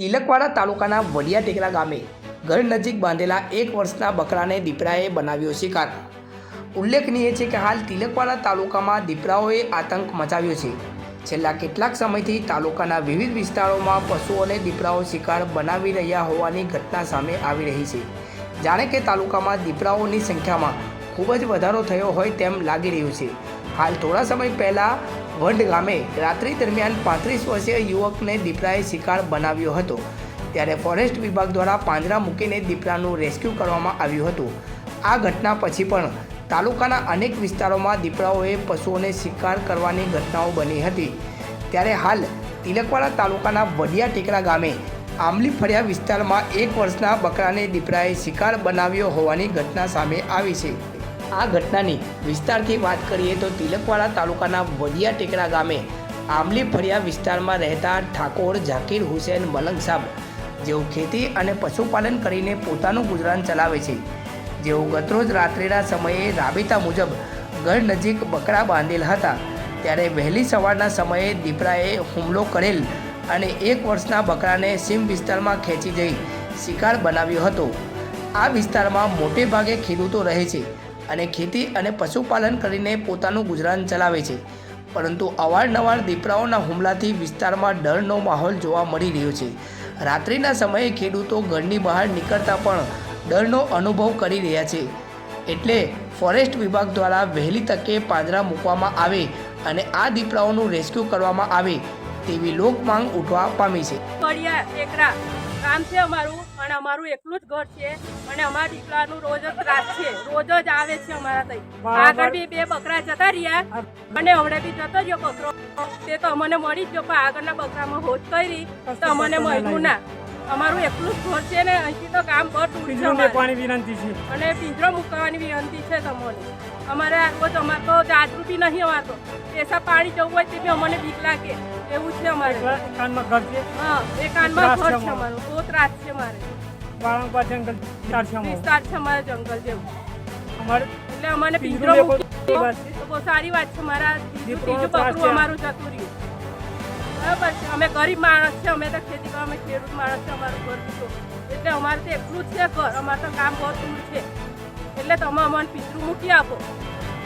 તિલકવાડા તાલુકાના વડિયા ટેકરા ગામે ઘર નજીક બાંધેલા એક વર્ષના બકરાને દીપડાએ બનાવ્યો શિકાર. ઉલ્લેખનીય છે કે હાલ તિલકવાડા તાલુકામાં દીપડાઓએ આતંક મચાવ્યો છે. છેલ્લા કેટલાક સમયથી તાલુકાના વિવિધ વિસ્તારોમાં પશુઓને દીપડાઓ શિકાર બનાવી રહ્યા હોવાની ઘટના સામે આવી રહી છે. જાણે કે તાલુકામાં દીપડાઓની સંખ્યામાં ખૂબ જ વધારો થયો હોય તેમ લાગી રહ્યું છે. હાલ થોડા સમય પહેલાં વંડ ગામે રાત્રિ દરમિયાન પાંત્રીસ વર્ષીય યુવકને દીપડાએ શિકાર બનાવ્યો હતો. ત્યારે ફોરેસ્ટ વિભાગ દ્વારા પાંજરા મૂકીને દીપડાનું રેસ્ક્યુ કરવામાં આવ્યું હતું. આ ઘટના પછી પણ તાલુકાના અનેક વિસ્તારોમાં દીપડાઓએ પશુઓને શિકાર કરવાની ઘટનાઓ બની હતી. ત્યારે હાલ તિલકવાડા તાલુકાના વડિયા ટેકરા ગામે આંબલી ફળિયા વિસ્તારમાં એક વર્ષના બકરાને દીપડાએ શિકાર બનાવ્યો હોવાની ઘટના સામે આવી છે. આ ઘટનાની વિસ્તારથી વાત કરીએ તો તિલકવાડા તાલુકાના વડિયા ટેકરા ગામે આંબલી ફળિયા વિસ્તારમાં રહેતા ઠાકોર ઝાકીર હુસેન મલંગ સાહેબ જેઓ ખેતી અને પશુપાલન કરીને પોતાનું ગુજરાન ચલાવે છે. જેઓ ગતરોજ રાત્રિના સમયે રાબેતા મુજબ ઘર નજીક બકરા બાંધેલ હતા. ત્યારે વહેલી સવારના સમયે દીપડાએ હુમલો કરેલ અને એક વર્ષના બકરાને સીમ વિસ્તારમાં ખેંચી જઈ શિકાર બનાવ્યો હતો. આ વિસ્તારમાં મોટે ભાગે ખેડૂતો રહે છે. અને ખેતી અને પશુપાલન કરીને પોતાનું ગુજરાન ચલાવે છે. પરંતુ અવારનવાર દીપડાઓના હુમલાથી વિસ્તારમાં ડરનો માહોલ જોવા મળી રહ્યો છે. રાત્રિના સમયે ખેડૂતો ઘરની બહાર નીકળતા પણ ડરનો અનુભવ કરી રહ્યા છે. એટલે ફોરેસ્ટ વિભાગ દ્વારા વહેલી તકે પાંજરા મૂકવામાં આવે અને આ દીપડાઓનું રેસ્ક્યુ કરવામાં આવે તેવી લોક માંગ ઉઠવા પામી છે. ટેકરા છે અમારું. અને અમારું એકલું જ ઘર છે અને અમારા દીકરાનું રોજ જ ત્રાસ છે. રોજ જ આવે છે અમારા તઈ. આગળ બી બે બકરા જતા રહ્યા અને હમણાં બી જતો રહ્યો બકરો. તે તો અમને મળી જ ગયો પણ આગળના બકરામાં હોજ કરી તો અમને મળ્યું ના. અમારું એકલું જ ઘર છે ને અહીંથી તો કામ પિંજરું અમારે. પાણી વિનંતી છે. અને પિંજરો મૂકવાની વિનંતી છે તમને. અમારે આ રોજ અમારે તો જાજરૂ બી નહીં અમારે તો. પાણી જવું હોય તે બી અમને બીક લાગે. એવું છે અમારે. કાનમાં ઘર છે? હા એ કાનમાં ઘર છે અમારું. બહુ ત્રાસ છે મારે બાળક જંગલ વિસ્તાર છે અમારા. જંગલ જેવું. અમારે એટલે અમને પિંજરો મૂકી બહુ સારી વાત છે. મારા દીપડો પકડું અમારું જતું રહ્યું. બરાબર છે. અમે ગરીબ માણસ છે, અમે તો ખેતી કરવા અમે ખેડૂત માણસ છે, અમારું ઘર એટલે અમારે તો એટલું જ છે ઘર. અમારે તો કામ બહુ દૂર છે. એટલે તમે અમને પિંજરું મૂકી આપો.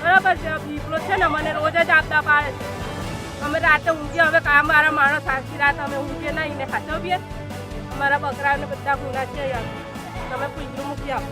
બરાબર છે. પીપળો છે ને મને રોજ જ આપતા પાડે છે. અમે રાતે ઊંઘીએ, હવે કામ વાળા માણસ આખી રાત અમે ઊંઘીએ નહીં ને ખાચવીએ અમારા બકરાને બધા ગુના છે યાર તમે પિંજરું મૂકી આપો.